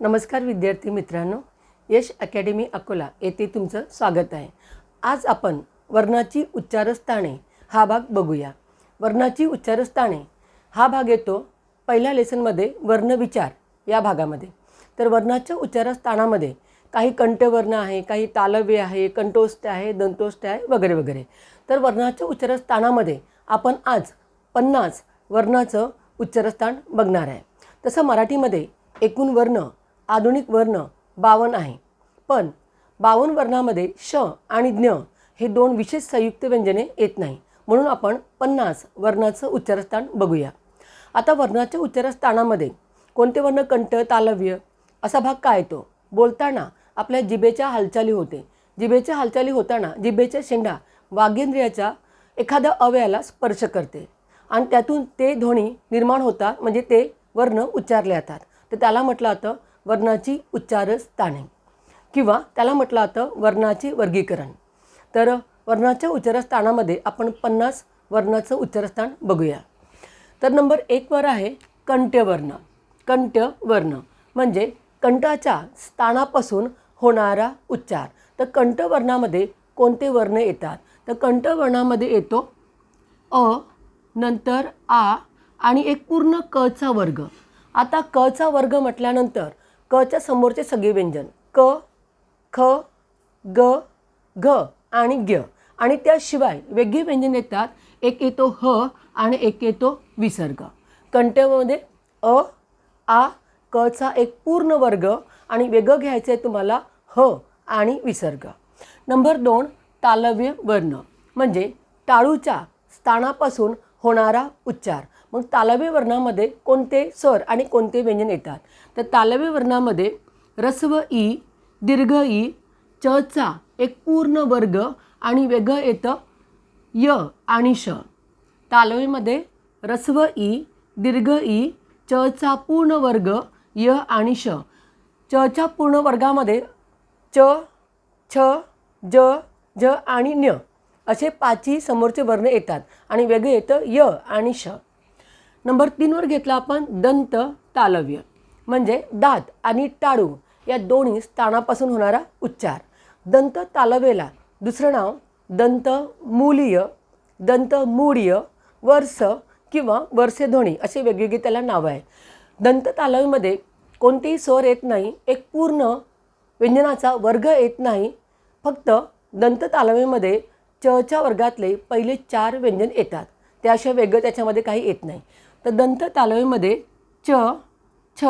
नमस्कार विद्यार्थी मित्रांनो यश अकॅडमी अकोला येथे तुमचं स्वागत आहे. आज आपण वर्णाची उच्चारस्थाने हा भाग बघूया. वर्णाची उच्चारस्थाने हा भाग येतो पहिल्या लेसनमध्ये वर्णविचार या भागामध्ये. तर वर्णाच्या उच्चारस्थानामध्ये काही कंठवर्ण आहे काही तालव्य आहे कंठोष्ट आहे दंतोष्ट आहे वगैरे वगैरे. तर वर्णाच्या उच्चारस्थानामध्ये आपण आज पन्नास वर्णाचं उच्चारस्थान बघणार आहे. तसं मराठीमध्ये एकूण वर्ण आधुनिक वर्ण बावन्न आहे. पण बावन्न वर्णामध्ये श आणि ज्ञ हे दोन विशेष संयुक्त व्यंजने येत नाही. म्हणून आपण पन्नास वर्णाचं उच्चारस्थान बघूया. आता वर्णाच्या उच्चारस्थानामध्ये कोणते वर्ण कंठ तालव्य असा भाग काय येतो? बोलताना आपल्या जिभेच्या हालचाली होते. जिभेच्या हालचाली होताना जिभेच्या शेंडा वागेंद्रियाच्या एखाद्या अवयाला स्पर्श करते. आणि त्यातून ते ध्वनी निर्माण होतात म्हणजे ते वर्ण उच्चारले जातात. तर त्याला म्हटलं जातं वर्णाची उच्चारस्थाने किंवा त्याला म्हटलं जातं वर्णाचे वर्गीकरण. तर वर्णाच्या उच्चारस्थानामध्ये आपण पन्नास वर्णाचं उच्चारस्थान बघूया. तर नंबर एकवर आहे कंठ्यवर्ण कंठ्यवर्ण म्हणजे कंठाच्या स्थानापासून होणारा उच्चार. तर कंठवर्णामध्ये कोणते वर्ण येतात? तर कंठवर्णामध्ये येतो अ नंतर आ आणि एक पूर्ण कचा वर्ग. आता कचा वर्ग म्हटल्यानंतर कच्या समोरचे सगळे व्यंजन. क ख ग घ आणि ग्य आणि त्याशिवाय वेगळी व्यंजन येतात. एक येतो ह आणि एक येतो विसर्ग. कंटेमध्ये अ आ कचा एक पूर्ण वर्ग आणि वेगळं घ्यायचं आहे तुम्हाला ह आणि विसर्ग. नंबर दोन तालव्य वर्ण. म्हणजे टाळूच्या स्थानापासून होणारा उच्चार. मग तालव्य वर्णामध्ये कोणते स्वर आणि कोणते व्यंजन येतात? तर तालव्य वर्णामध्ये रस्व ई दीर्घ ई चचा एक पूर्ण वर्ग आणि वेगळं येतं य आणि श. तालवीमध्ये रस्व ई दीर्घ ई चचा पूर्ण वर्ग य आणि श. चच्या पूर्ण वर्गामध्ये च छ ज ज आणि न्य असे पाचही समोरचे वर्ण येतात आणि वेग येतं य आणि श. नंबर तीनवर घेतला आपण दंत तालव्य म्हणजे दात आणि टाळू या दोन्ही स्थानापासून होणारा उच्चार. दंत तालवेला दुसरं नाव दंत मूलीय दंत मूढीय वर्ष किंवा वर्षेध्वनी असे वेगवेगळी त्याला नावं आहे दंत तालव्यमध्ये कोणतेही स्वर येत नाही एक पूर्ण व्यंजनाचा वर्ग येत नाही फक्त दंत तालव्यमध्ये चच्या वर्गातले पहिले चार व्यंजन येतात. त्याशिवाय वेगळं त्याच्यामध्ये काही येत नाही. तर दंत तालवीमध्ये च छ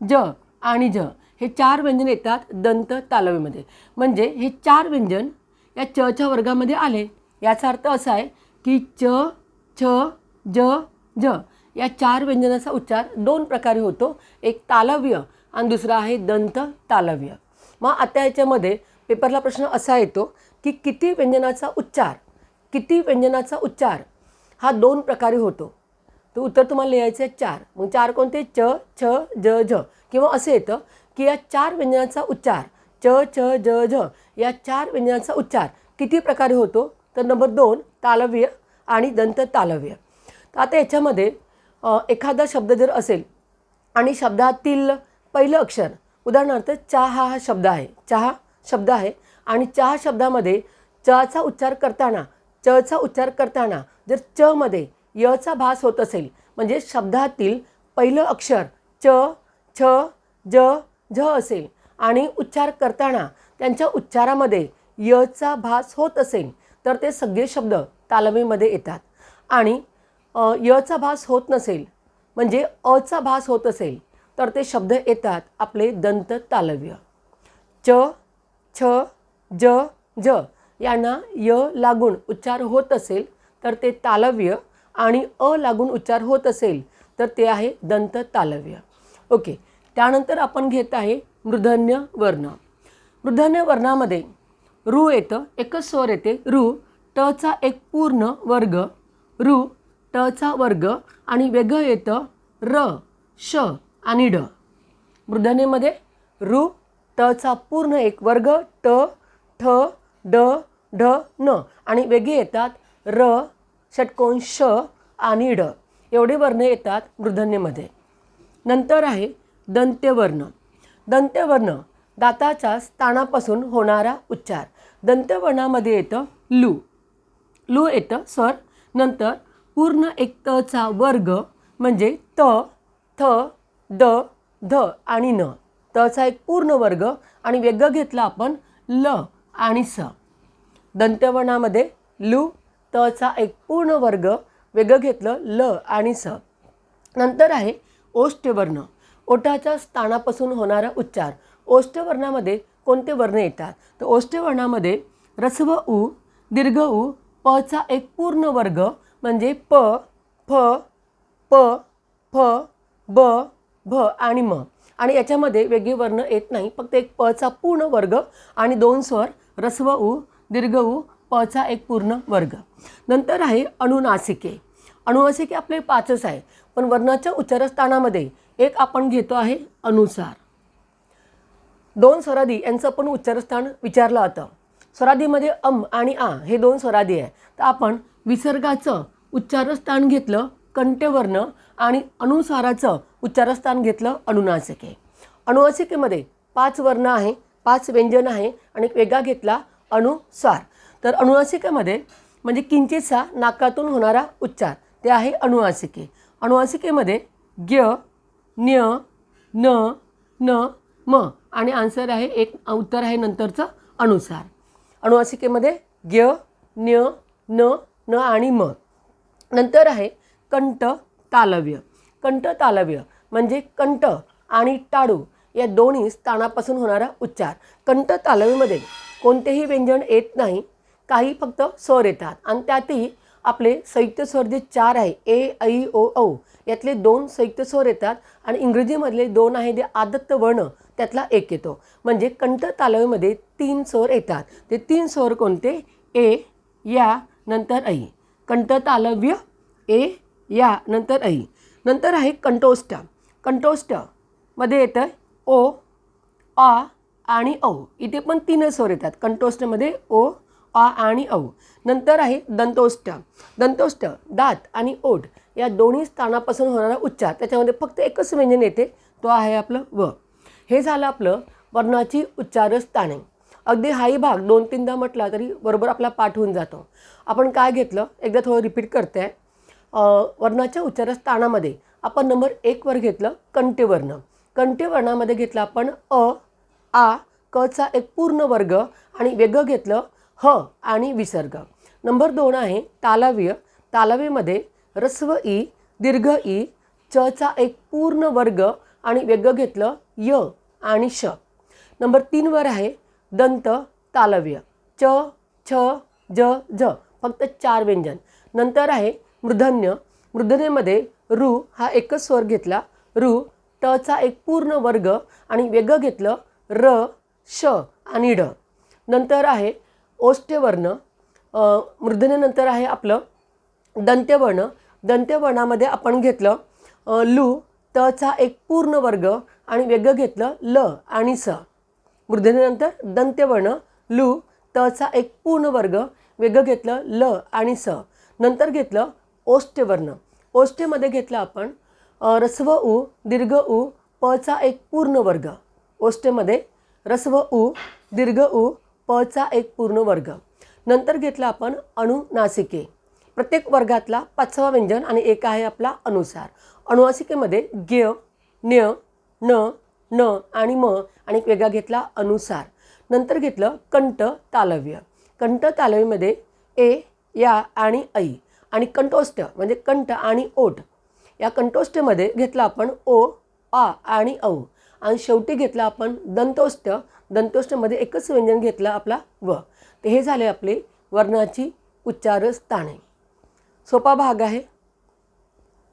ज आणि ज हे चार व्यंजन येतात दंत तालवीमध्ये म्हणजे हे चार व्यंजन या चच्या वर्गामध्ये आले. याचा अर्थ असा आहे की च छ ज ज या चार व्यंजनाचा उच्चार दोन प्रकारे होतो. एक तालव्य आणि दुसरा आहे दंत तालव्य. मग आता याच्यामध्ये पेपरला प्रश्न असा येतो की किती व्यंजनाचा उच्चार किती व्यंजनाचा उच्चार हा दोन प्रकारे होतो. तर उत्तर तुम्हाला लिहायचं आहे चार. मग चार कोणते? च छ ज झ. किंवा असं येतं की या चार व्यंजनांचा उच्चार च छ ज झ या चार व्यंजनांचा उच्चार किती प्रकारे होतो? तर नंबर दोन तालव्य आणि दंत तालव्य. तर आता याच्यामध्ये एखादा शब्द जर असेल आणि शब्दातील पहिलं अक्षर उदाहरणार्थ चहा हा शब्द आहे. चहा शब्द आहे आणि चहा शब्दामध्ये चचा उच्चार करताना चचा उच्चार करताना जर च मध्ये यचा भास होत असेल. म्हणजे शब्दातील पहिलं अक्षर च छ ज झ असेल. आणि उच्चार करताना त्यांच्या उच्चारामध्ये यचा भास होत असेल तर ते सगळे शब्द तालमीमध्ये येतात. आणि यचा भास होत नसेल म्हणजे अचा भास होत असेल तर ते शब्द येतात आपले दंत तालव्य. च छ ज ज यांना य लागून उच्चार होत असेल तर ते तालव्य आणि अ लागून उच्चार होत असेल तर ते आहे दंत तालव्य. ओके. त्यानंतर आपण घेत आहे मृधन्य वर्ण. मृधन्य वर्णामध्ये रू येतं एकच स्वर येते रू टचा एक पूर्ण वर्ग रू टचा वर्ग आणि वेगळं येतं र श आणि ड. मृधनेमध्ये रू टचा पूर्ण एक वर्ग ट ठ ड ढ न आणि वेगळे येतात र षटकोन श आणि ड एवढे वर्ण येतात मृधन्यमध्ये नंतर आहे दंत्यवर्ण. दंत्यवर्ण दाताच्या स्थानापासून होणारा उच्चार. दंत्यवर्णामध्ये येतं लू. लू येतं स्वर. नंतर पूर्ण एक तचा वर्ग म्हणजे त थ द ध आणि न. तचा एक पूर्ण वर्ग आणि वेगळं घेतला आपण ल आणि स. दंत्यवर्णामध्ये लू तचा एक पूर्ण वर्ग वेगळं घेतलं ल आणि स. नंतर आहे ओष्ठवर्ण. ओठाच्या स्थानापासून होणारा उच्चार. ओष्ठवर्णामध्ये कोणते वर्ण येतात? तर ओष्ठवर्णामध्ये रस्व उ दीर्घ उ पचा एक पूर्ण वर्ग म्हणजे प फ प फ ब भ आणि म. आणि याच्यामध्ये वेगळे वर्ण येत नाही. फक्त एक पचा पूर्ण वर्ग आणि दोन स्वर रस्व उ दीर्घ उ पचा एक पूर्ण वर्ग. नंतर आहे अनुनासिके अनुनासिके आपले पाचच आहे पण वर्णाच्या उच्चारस्थानामध्ये एक आपण घेतो आहे अनुसार. दोन स्वरादी यांचं पण उच्चारस्थान विचारलं जातं स्वरादीमध्ये अम आणि आ हे दोन स्वरादी आहे. तर आपण विसर्गाचं उच्चारस्थान घेतलं कंठवर्ण आणि अनुसाराचं उच्चारस्थान घेतलं अनुनासिके अनुनासिकेमध्ये पाच वर्ण आहे पाच व्यंजन आहे आणि एक वेगळा घेतला अनुसार तर अनुवासिकेमध्ये म्हणजे किंचितसा नाकातून होणारा उच्चार ते आहे अनुवासिके अनुवासिकेमध्ये ग्य न्य न न म आणि आन्सर आहे एक उत्तर आहे नंतरचं अनुसार. अनुवासिकेमध्ये ग्य न्य न न आणि म. नंतर आहे कंठ तालव्य. कंठ तालव्य म्हणजे कंठ आणि टाळू या दोन्ही स्थानापासून होणारा उच्चार. कंठ तालव्यमध्ये कोणतेही व्यंजन येत नाही काही फक्त स्वर येतात. आणि त्यातही आपले संयुक्त स्वर जे चार आहे ए ऐ ओ औ यातले दोन संयुक्त स्वर येतात आणि इंग्रजीमधले दोन आहे जे आदत्त वर्ण त्यातला एक येतो. म्हणजे कंठ तालव्यामध्ये तीन स्वर येतात. ते तीन स्वर कोणते? ए या नंतर ऐ. कंठ तालव्य ए या नंतर ऐ. नंतर आहे कंठोष्ट कंठोष्टमध्ये येतं ओ आ आणि औ. इथे पण तीनच स्वर येतात. कंठोष्टमध्ये ओ आ आणि औ. नंतर आहे दंतोष्ट. दंतोष्ट दात आणि ओठ या दोन्ही स्थानापासून होणारा उच्चार. त्याच्यामध्ये फक्त एकच व्यंजन येते तो आहे आपलं व. हे झालं आपलं वर्णाची उच्चारस्थाने. अगदी हाही भाग दोन तीनदा म्हटला तरी बरोबर आपला पाठ होऊन जातो. आपण काय घेतलं? एकदा थोडं रिपीट करते. आहे वर्णाच्या उच्चारस्थानामध्ये आपण नंबर एकवर घेतलं कंठ्यवर्ण कंठ्यवर्णामध्ये घेतलं आपण अ आ कचा एक पूर्ण वर्ग आणि वेगळं घेतलं ह आणि विसर्ग. नंबर दोन आहे तालव्य. तालव्यमध्ये रस्व ई दीर्घ ई चचा एक पूर्ण वर्ग आणि वेगळं घेतलं य आणि श. नंबर तीनवर आहे दंत तालव्य. च छ ज झ फक्त चार व्यंजन. नंतर आहे मूर्धन्य मूर्धन्यमध्ये रु हा एकच स्वर घेतला. रु टचा एक पूर्ण वर्ग आणि वेगळं घेतलं र श आणि ड. नंतर आहे ओष्ठ्यवर्ण मूर्धन्यनंतर आहे आपलं दंत्यवर्ण. दंत्यवर्णामध्ये आपण घेतलं लू तचा एक पूर्ण वर्ग आणि वेगळं घेतलं ल आणि स. मूर्धन्यनंतर दंत्यवर्ण लू तचा एक पूर्ण वर्ग वेगळं घेतलं ल आणि स. नंतर घेतलं ओष्ठ्यवर्ण. ओष्ठ्यमध्ये घेतलं आपण रस्व उ दीर्घ उ पचा एक पूर्ण वर्ग. ओष्ठ्यमध्ये रस्व उ दीर्घ उ पचा एक पूर्ण वर्ग. नंतर घेतला आपण अणुनासिके प्रत्येक वर्गातला पाचवा व्यंजन आणि एक आहे आपला अनुसार. अणुनासिकेमध्ये ग्य न्य न न आणि म आणि एक वेगळा घेतला अनुसार. नंतर घेतलं कंठ तालव्य. कंठ तालव्यमध्ये ए या आणि ऐ. आणि कंठोष्ट म्हणजे कंठ आणि ओठ. या कंठोष्टमध्ये घेतला आपण ओ आ आणि औ. आणि शेवटी घेतला आपण दंतोष्ट. दंतोष्टमध्ये एकच व्यंजन घेतला आपला व. तर हे झाले आपले वर्णाची उच्चार स्थाने सोपा भाग आहे.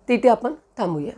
तिथे आपण थांबूया.